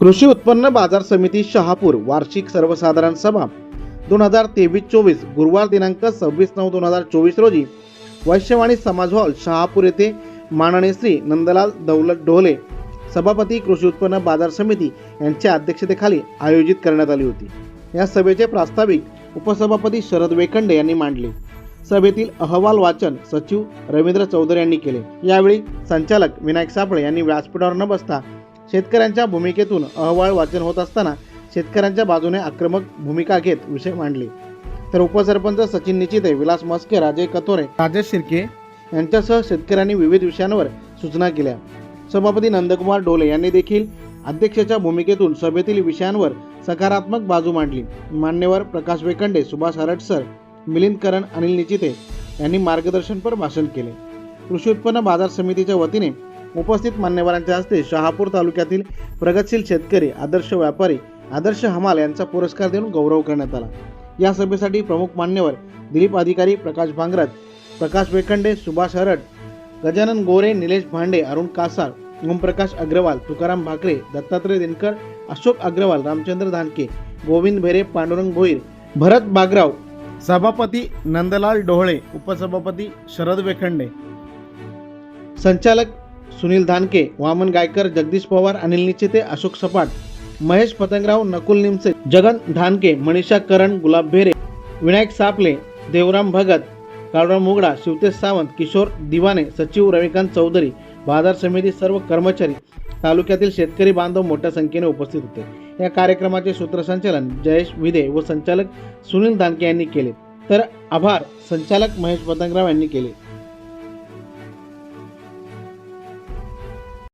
कृषी उत्पन्न बाजार समिती शहापूर वार्षिक सर्वसाधारण सभा दोन हजार तेवीस चोवीस गुरुवार दिनांक सव्वीस नऊ दोन हजार चोवीस रोजी वैश्यवाणी समाज हॉल शहापूर येथे माननीय श्री नंदलाल दौलत ढोले सभापती कृषी उत्पन्न बाजार समिती यांच्या अध्यक्षतेखाली आयोजित करण्यात आली होती. या सभेचे प्रास्ताविक उपसभापती शरद वेखंडे यांनी मांडले. सभेतील अहवाल वाचन सचिव रवींद्र चौधरी यांनी केले. यावेळी संचालक विनायक सापळे यांनी व्यासपीठावर न बसता शेतकऱ्यांच्या भूमिकेतून अहवाल वाचन होत असताना शेतकऱ्यांच्या बाजूने आक्रमक भूमिका घेत विषय मांडले. तर उपसरपंच सचिन निचिते विलास मस्के राजे कथोरे राजेश शिर्के यांच्यासह शेतकऱ्यांनी विविध विषयांवर सूचना केल्या. सभापती नंदकुमार डोले यांनी देखील अध्यक्षाच्या भूमिकेतून सभेतील विषयांवर सकारात्मक बाजू मांडली. मान्यवर प्रकाश वेकंडे सुभाष हरटसर मिलिंद करण अनिल निचिते यांनी मार्गदर्शनपर भाषण केले. कृषी उत्पन्न बाजार समितीच्या वतीने उपस्थित मान्यवरांच्या हस्ते शहापूर तालुक्यातील प्रगतशील शेतकरी आदर्श व्यापारी आदर्श हमाल यांचा पुरस्कार देऊन गौरव करण्यात आला. या सभेसाठी प्रमुख मान्यवर दिलीप अधिकारी प्रकाश भांगरत प्रकाश वेखंडे सुभाष हरट गजानन गोरे निलेश भांडे अरुण कासार ओमप्रकाश अग्रवाल तुकाराम भाकरे दत्तात्रय दिनकर अशोक अग्रवाल रामचंद्र धानके गोविंद भेरे पांडुरंग भोईर भरत बागराव सभापती नंदलाल डोहळे उपसभापती शरद वेखंडे. संचालक सुनील धानके वामन गायकर जगदीश पवार अनिल निचिते अशोक सपाट महेश पतंगराव नकुल निमसे जगन धानके मनीषा करण गुलाब भेरे विनायक सापले देवराम भगत काळराम मुगडा शिवतेज सावंत किशोर दिवाने सचिव रविकांत चौधरी बाजार समिती सर्व कर्मचारी तालुक्यातील शेतकरी बांधव मोठ्या संख्येने उपस्थित होते. या कार्यक्रमाचे सूत्रसंचालन जयेश विदे व संचालक सुनील धानके यांनी केले. तर आभार संचालक महेश पतंगराव यांनी केले.